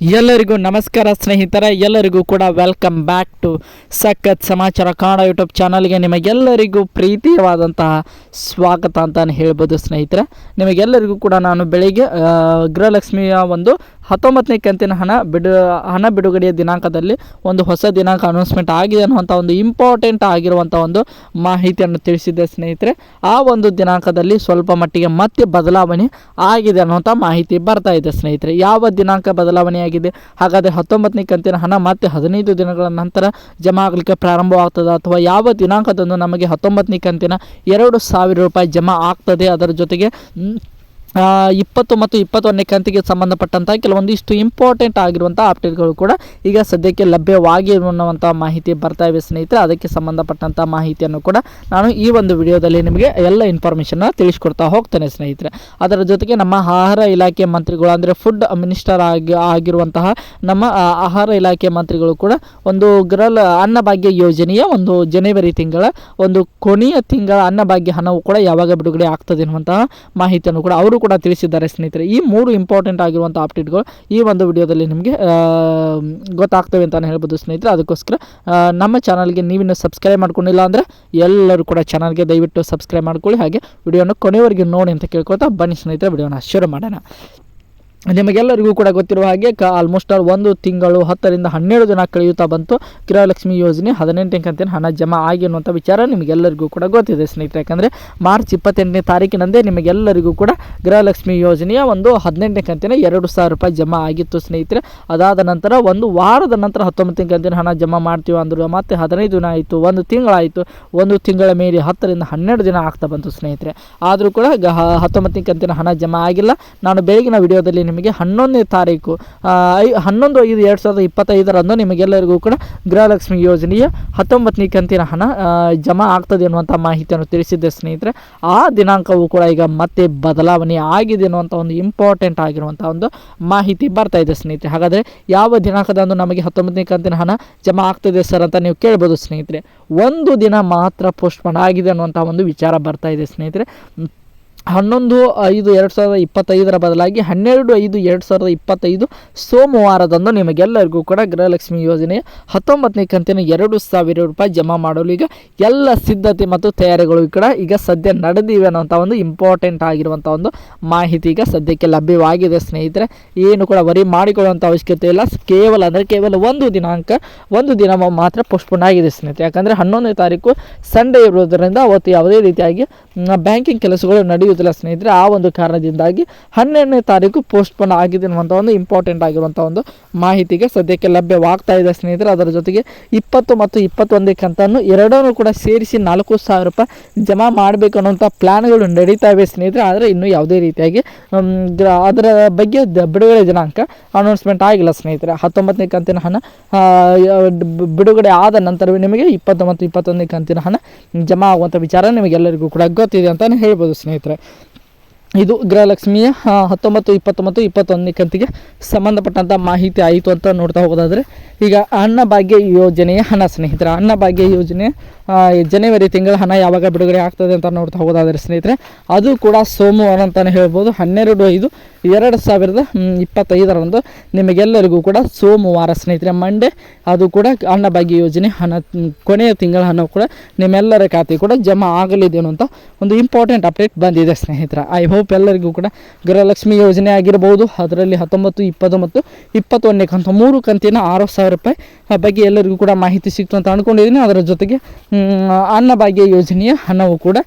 ಎಲ್ಲರಿಗೂ ನಮಸ್ಕಾರ ಸ್ನೇಹಿತರೆ, ಎಲ್ಲರಿಗೂ ಕೂಡ ವೆಲ್ಕಮ್ ಬ್ಯಾಕ್ ಟು ಸಖತ್ ಸಮಾಚಾರ ಕನ್ನಡ ಯೂಟ್ಯೂಬ್ ಚಾನಲ್ಗೆ ನಿಮಗೆಲ್ಲರಿಗೂ ಪ್ರೀತಿಯವಾದಂತಹ ಸ್ವಾಗತ ಅಂತಲೇ ಹೇಳ್ಬೋದು ಸ್ನೇಹಿತರೆ. ನಿಮಗೆಲ್ಲರಿಗೂ ಕೂಡ ನಾನು ಬೆಳಿಗ್ಗೆ ಗೃಹಲಕ್ಷ್ಮಿಯ ಒಂದು ಹತ್ತೊಂಬತ್ತನೇ ಕಂತಿನ ಹಣ ಬಿಡು, ಹಣ ಬಿಡುಗಡೆಯ ದಿನಾಂಕದಲ್ಲಿ ಒಂದು ಹೊಸ ದಿನಾಂಕ ಅನೌನ್ಸ್ಮೆಂಟ್ ಆಗಿದೆ ಅನ್ನುವಂಥ ಒಂದು ಇಂಪಾರ್ಟೆಂಟ್ ಆಗಿರುವಂಥ ಒಂದು ಮಾಹಿತಿಯನ್ನು ತಿಳಿಸಿದ್ದೆ ಸ್ನೇಹಿತರೆ. ಆ ಒಂದು ದಿನಾಂಕದಲ್ಲಿ ಸ್ವಲ್ಪ ಮಟ್ಟಿಗೆ ಮತ್ತೆ ಬದಲಾವಣೆ ಆಗಿದೆ ಅನ್ನುವಂಥ ಮಾಹಿತಿ ಬರ್ತಾ ಇದೆ ಸ್ನೇಹಿತರೆ. ಯಾವ ದಿನಾಂಕ ಬದಲಾವಣೆಯಾಗಿದೆ? ಹಾಗಾದರೆ ಹತ್ತೊಂಬತ್ತನೇ ಕಂತಿನ ಹಣ ಮತ್ತೆ ಹದಿನೈದು ದಿನಗಳ ನಂತರ ಜಮಾ ಆಗಲಿಕ್ಕೆ ಪ್ರಾರಂಭವಾಗ್ತದೆ? ಅಥವಾ ಯಾವ ದಿನಾಂಕದಂದು ನಮಗೆ ಹತ್ತೊಂಬತ್ತನೇ ಕಂತಿನ ಎರಡು ಸಾವಿರ ರೂಪಾಯಿ ಜಮಾ ಆಗ್ತದೆ? ಅದರ ಜೊತೆಗೆ ಇಪ್ಪತ್ತು ಮತ್ತು ಇಪ್ಪತ್ತೊಂದನೇ ಕಂತಿಗೆ ಸಂಬಂಧಪಟ್ಟಂಥ ಕೆಲವೊಂದಿಷ್ಟು ಇಂಪಾರ್ಟೆಂಟ್ ಆಗಿರುವಂಥ ಅಪ್ಡೇಟ್ಗಳು ಕೂಡ ಈಗ ಸದ್ಯಕ್ಕೆ ಲಭ್ಯವಾಗಿ ಮಾಹಿತಿ ಬರ್ತಾ ಇವೆ ಸ್ನೇಹಿತರೆ. ಅದಕ್ಕೆ ಸಂಬಂಧಪಟ್ಟಂಥ ಮಾಹಿತಿಯನ್ನು ಕೂಡ ನಾನು ಈ ಒಂದು ವಿಡಿಯೋದಲ್ಲಿ ನಿಮಗೆ ಎಲ್ಲ ಇನ್ಫಾರ್ಮೇಷನ್ನ ತಿಳಿಸ್ಕೊಡ್ತಾ ಹೋಗ್ತೇನೆ ಸ್ನೇಹಿತರೆ. ಅದರ ಜೊತೆಗೆ ನಮ್ಮ ಆಹಾರ ಇಲಾಖೆ ಮಂತ್ರಿಗಳು ಅಂದರೆ ಫುಡ್ ಮಿನಿಸ್ಟರ್ ಆಗಿ, ಆಗಿರುವಂತಹ ನಮ್ಮ ಆಹಾರ ಇಲಾಖೆ ಮಂತ್ರಿಗಳು ಕೂಡ ಒಂದು ಗ್ರಲ್ ಅನ್ನಭಾಗ್ಯ ಯೋಜನೆಯ ಒಂದು ಜನವರಿ ತಿಂಗಳ ಒಂದು ಕೊನೆಯ ತಿಂಗಳ ಅನ್ನಭಾಗ್ಯ ಹಣವು ಕೂಡ ಯಾವಾಗ ಬಿಡುಗಡೆ ಆಗ್ತದೆ ಎನ್ನುವಂತಹ ಮಾಹಿತಿಯನ್ನು ಕೂಡ ಅವರು ಕೂಡ ತಿಳಿಸಿದ್ದಾರೆ, ಸ್ನೇಹಿತರೆ. ಈ ಮೂರು ಇಂಪಾರ್ಟೆಂಟ್ ಆಗಿರುವಂಥ ಅಪ್ಡೇಟ್ಗಳು ಈ ಒಂದು ವಿಡಿಯೋದಲ್ಲಿ ನಿಮಗೆ ಗೊತ್ತಾಗ್ತವೆ ಅಂತಲೇ ಹೇಳ್ಬೋದು, ಸ್ನೇಹಿತರೆ. ಅದಕ್ಕೋಸ್ಕರ ನಮ್ಮ ಚಾನಲ್ಗೆ ನೀವಿನ್ನು ಸಬ್ಸ್ಕ್ರೈಬ್ ಮಾಡ್ಕೊಂಡಿಲ್ಲ ಅಂದರೆ ಎಲ್ಲರೂ ಕೂಡ ಚಾನಲ್ಗೆ ದಯವಿಟ್ಟು ಸಬ್ಸ್ಕ್ರೈಬ್ ಮಾಡ್ಕೊಳ್ಳಿ. ಹಾಗೆ ವಿಡಿಯೋನ ಕೊನೆವರೆಗೆ ನೋಡಿ ಅಂತ ಕೇಳ್ಕೊತಾ ಬನ್ನಿ, ಸ್ನೇಹಿತರೆ. ವಿಡಿಯೋನ ಶುರು ಮಾಡೋಣ. ನಿಮಗೆಲ್ಲರಿಗೂ ಕೂಡ ಗೊತ್ತಿರುವ ಹಾಗೆ ಕ ಆಲ್ಮೋಸ್ಟ್ ಆಲ್ ಒಂದು ತಿಂಗಳು ಹತ್ತರಿಂದ ಹನ್ನೆರಡು ದಿನ ಕಳೆಯುತ್ತಾ ಬಂತು. ಗೃಹಲಕ್ಷ್ಮಿ ಯೋಜನೆ ಹದಿನೆಂಟನೇ ಕಂತಿನ ಹಣ ಜಮಾ ಆಗಿ ಅನ್ನುವಂಥ ವಿಚಾರ ನಿಮಗೆಲ್ಲರಿಗೂ ಕೂಡ ಗೊತ್ತಿದೆ ಸ್ನೇಹಿತರೆ. ಯಾಕಂದರೆ ಮಾರ್ಚ್ ಇಪ್ಪತ್ತೆಂಟನೇ ತಾರೀಕಿನಂದೇ ನಿಮಗೆಲ್ಲರಿಗೂ ಕೂಡ ಗೃಹಲಕ್ಷ್ಮಿ ಯೋಜನೆಯ ಒಂದು ಹದಿನೆಂಟನೇ ಕಂತಿನ ಎರಡು ಸಾವಿರ ರೂಪಾಯಿ ಜಮಾ ಆಗಿತ್ತು ಸ್ನೇಹಿತರೆ. ಅದಾದ ನಂತರ ಒಂದು ವಾರದ ನಂತರ ಹತ್ತೊಂಬತ್ತನೇ ಕಂತಿನ ಹಣ ಜಮಾ ಮಾಡ್ತೀವಿ ಅಂದರು ಮತ್ತೆ ಹದಿನೈದು ದಿನ ಆಯಿತು, ಒಂದು ತಿಂಗಳಾಯಿತು, ಒಂದು ತಿಂಗಳ ಮೇಲೆ ಹತ್ತರಿಂದ ಹನ್ನೆರಡು ದಿನ ಆಗ್ತಾ ಬಂತು ಸ್ನೇಹಿತರೆ. ಆದರೂ ಕೂಡ ಗ ಹತ್ತೊಂಬತ್ತನೇ ಕಂತಿನ ಹಣ ಜಮಾ ಆಗಿಲ್ಲ. ನಾನು ಬೆಳಗಿನ ವಿಡಿಯೋದಲ್ಲಿ ನಿಮಗೆ ಹನ್ನೊಂದನೇ ತಾರೀಕು ಐ, ಹನ್ನೊಂದು ಐದು ಎರಡು ಸಾವಿರದ ಇಪ್ಪತ್ತೈದರಂದು ನಿಮಗೆಲ್ಲರಿಗೂ ಕೂಡ ಗೃಹಲಕ್ಷ್ಮಿ ಯೋಜನೆಯ ಹತ್ತೊಂಬತ್ತನೇ ಕಂತಿನ ಹಣ ಜಮಾ ಆಗ್ತದೆ ಅನ್ನುವಂಥ ಮಾಹಿತಿಯನ್ನು ತಿಳಿಸಿದ್ದೆ ಸ್ನೇಹಿತರೆ. ಆ ದಿನಾಂಕವು ಕೂಡ ಈಗ ಮತ್ತೆ ಬದಲಾವಣೆ ಆಗಿದೆ ಅನ್ನುವಂಥ ಒಂದು ಇಂಪಾರ್ಟೆಂಟ್ ಆಗಿರುವಂಥ ಒಂದು ಮಾಹಿತಿ ಬರ್ತಾ ಇದೆ ಸ್ನೇಹಿತರೆ. ಹಾಗಾದರೆ ಯಾವ ದಿನಾಂಕದಂದು ನಮಗೆ ಹತ್ತೊಂಬತ್ತನೇ ಕಂತಿನ ಹಣ ಜಮಾ ಆಗ್ತದೆ ಸರ್ ಅಂತ ನೀವು ಕೇಳ್ಬೋದು ಸ್ನೇಹಿತರೆ. ಒಂದು ದಿನ ಮಾತ್ರ ಪೋಸ್ಟ್ಪೋನ್ ಆಗಿದೆ ಅನ್ನುವಂಥ ಒಂದು ವಿಚಾರ ಬರ್ತಾ ಇದೆ ಸ್ನೇಹಿತರೆ. ಹನ್ನೊಂದು ಐದು ಎರಡು ಸಾವಿರದ ಇಪ್ಪತ್ತೈದರ ಬದಲಾಗಿ ಹನ್ನೆರಡು ಐದು ಎರಡು ಸಾವಿರದ ಇಪ್ಪತ್ತೈದು ಸೋಮವಾರದಂದು ನಿಮಗೆಲ್ಲರಿಗೂ ಕೂಡ ಗೃಹಲಕ್ಷ್ಮಿ ಯೋಜನೆಯ ಹತ್ತೊಂಬತ್ತನೇ ಕಂತಿನ ಎರಡು ಸಾವಿರ ರೂಪಾಯಿ ಜಮಾ ಮಾಡಲು ಈಗ ಎಲ್ಲ ಸಿದ್ಧತೆ ಮತ್ತು ತಯಾರಿಗಳು ಕೂಡ ಈಗ ಸದ್ಯ ನಡೆದಿವೆ ಅನ್ನೋಂಥ ಒಂದು ಇಂಪಾರ್ಟೆಂಟ್ ಆಗಿರುವಂಥ ಒಂದು ಮಾಹಿತಿ ಈಗ ಸದ್ಯಕ್ಕೆ ಲಭ್ಯವಾಗಿದೆ ಸ್ನೇಹಿತರೆ. ಏನು ಕೂಡ ವರಿ ಮಾಡಿಕೊಳ್ಳುವಂಥ ಅವಶ್ಯಕತೆ ಇಲ್ಲ. ಕೇವಲ ಅಂದರೆ ಕೇವಲ ಒಂದು ದಿನಾಂಕ, ಒಂದು ದಿನ ಮಾತ್ರ ಪೋಸ್ಟ್ಪೋನ್ ಆಗಿದೆ ಸ್ನೇಹಿತರೆ. ಯಾಕಂದರೆ ಹನ್ನೊಂದನೇ ತಾರೀಕು ಸಂಡೇ ಇರೋದರಿಂದ ಅವತ್ತು ಯಾವುದೇ ರೀತಿಯಾಗಿ ಬ್ಯಾಂಕಿಂಗ್ ಕೆಲಸಗಳು ನಡೆಯುವುದಿಲ್ಲ ಸ್ನೇಹಿತರೆ, ಆ ಒಂದು ಕಾರಣದಿಂದಾಗಿ ಹನ್ನೆರಡನೇ ತಾರೀಕು ಪೋಸ್ಟ್ಪೋನ್ ಆಗಿದೆ ಅನ್ನುವಂಥ ಒಂದು ಇಂಪಾರ್ಟೆಂಟ್ ಆಗಿರುವಂಥ ಒಂದು ಮಾಹಿತಿಗೆ ಸದ್ಯಕ್ಕೆ ಲಭ್ಯವಾಗ್ತಾ ಇದೆ ಸ್ನೇಹಿತರೆ. ಅದರ ಜೊತೆಗೆ ಇಪ್ಪತ್ತು ಮತ್ತು ಇಪ್ಪತ್ತೊಂದನೇ ಕಂತನ್ನು ಎರಡನ್ನೂ ಕೂಡ ಸೇರಿಸಿ ನಾಲ್ಕು ಸಾವಿರ ರೂಪಾಯಿ ಜಮಾ ಮಾಡಬೇಕು ಅನ್ನೋಂಥ ಪ್ಲ್ಯಾನ್ಗಳು ನಡೀತಾ ಇವೆ ಸ್ನೇಹಿತರೆ. ಆದರೆ ಇನ್ನೂ ಯಾವುದೇ ರೀತಿಯಾಗಿ ಅದರ ಬಗ್ಗೆ ಬಿಡುಗಡೆ ದಿನಾಂಕ ಅನೌನ್ಸ್ಮೆಂಟ್ ಆಗಿಲ್ಲ ಸ್ನೇಹಿತರೆ. ಹತ್ತೊಂಬತ್ತನೇ ಕಂತಿನ ಹಣ ಬಿಡುಗಡೆ ಆದ ನಂತರವೇ ನಿಮಗೆ ಇಪ್ಪತ್ತು ಮತ್ತು ಇಪ್ಪತ್ತೊಂದನೇ ಕಂತಿನ ಹಣ ಜಮಾ ಆಗುವಂಥ ವಿಚಾರ ನಿಮಗೆಲ್ಲರಿಗೂ ಕೂಡ ಗೊತ್ತಿದೆ ಅಂತಲೇ ಹೇಳ್ಬೋದು ಸ್ನೇಹಿತರೆ. ಇದು ಗೃಹಲಕ್ಷ್ಮಿಯ ಹತ್ತೊಂಬತ್ತು, ಇಪ್ಪತ್ತೊಂಬತ್ತು, ಇಪ್ಪತ್ತೊಂದನೇ ಕಂತಿಗೆ ಸಂಬಂಧಪಟ್ಟಂಥ ಮಾಹಿತಿ ಆಯಿತು ಅಂತ ನೋಡ್ತಾ ಹೋಗೋದಾದರೆ, ಈಗ ಅನ್ನಭಾಗ್ಯ ಯೋಜನೆಯ ಹಣ ಸ್ನೇಹಿತರೆ ಅನ್ನಭಾಗ್ಯ ಯೋಜನೆ ಜನವರಿ ತಿಂಗಳ ಹಣ ಯಾವಾಗ ಬಿಡುಗಡೆ ಆಗ್ತದೆ ಅಂತ ನೋಡ್ತಾ ಹೋಗೋದಾದರೆ ಸ್ನೇಹಿತರೆ, ಅದು ಕೂಡ ಸೋಮವಾರ ಅಂತಲೇ ಹೇಳ್ಬೋದು, ಹನ್ನೆರಡು ಐದು, ಎರಡು ಸಾವಿರದ ಇಪ್ಪತ್ತೈದರಂದು ನಿಮಗೆಲ್ಲರಿಗೂ ಕೂಡ ಸೋಮವಾರ ಸ್ನೇಹಿತರೆ ಮಂಡೇ ಅದು ಕೂಡ ಅನ್ನಭಾಗ್ಯ ಯೋಜನೆ ಹಣ, ಕೊನೆಯ ತಿಂಗಳ ಹಣ ಕೂಡ ನಿಮ್ಮೆಲ್ಲರ ಖಾತೆ ಕೂಡ ಜಮಾ ಆಗಲಿದೆ ಅನ್ನುವಂಥ ಒಂದು ಇಂಪಾರ್ಟೆಂಟ್ ಅಪ್ಡೇಟ್ ಬಂದಿದೆ ಸ್ನೇಹಿತರೆ ಐ ಹೋಪ್ ಎಲ್ಲರಿಗೂ ಕೂಡ ಗೃಹಲಕ್ಷ್ಮಿ ಯೋಜನೆ ಆಗಿರ್ಬೋದು. ಅದರಲ್ಲಿ ಹತ್ತೊಂಬತ್ತು, ಇಪ್ಪತ್ತು ಮತ್ತು ಇಪ್ಪತ್ತೊಂದನೇ ಕಂತು, ಮೂರು ಕಂತಿನ ಆರು ಸಾವಿರ ರೂಪಾಯಿ ಬಗ್ಗೆ ಎಲ್ಲರಿಗೂ ಕೂಡ ಮಾಹಿತಿ ಸಿಕ್ತು ಅಂತ ಅಂದ್ಕೊಂಡಿದ್ದೀನಿ ಅದರ ಜೊತೆಗೆ ಅನ್ನಭಾಗ್ಯ ಯೋಜನೆಯ ಹಣವು ಕೂಡ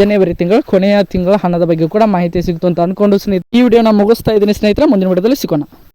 ಜನವರಿ ತಿಂಗಳ, ಕೊನೆಯ ತಿಂಗಳ ಹಣದ ಬಗ್ಗೆ ಕೂಡ ಮಾಹಿತಿ ಸಿಕ್ತು ಅಂತ ಅಂದ್ಕೊಂಡು ಸ್ನೇಹಿತರೆ, ಈ ವಿಡಿಯೋನ ಮುಗಿಸ್ತಾ ಇದ್ದೀನಿ ಸ್ನೇಹಿತರೆ, ಮುಂದಿನ ವಿಡಿಯೋದಲ್ಲಿ ಸಿಗೋಣ.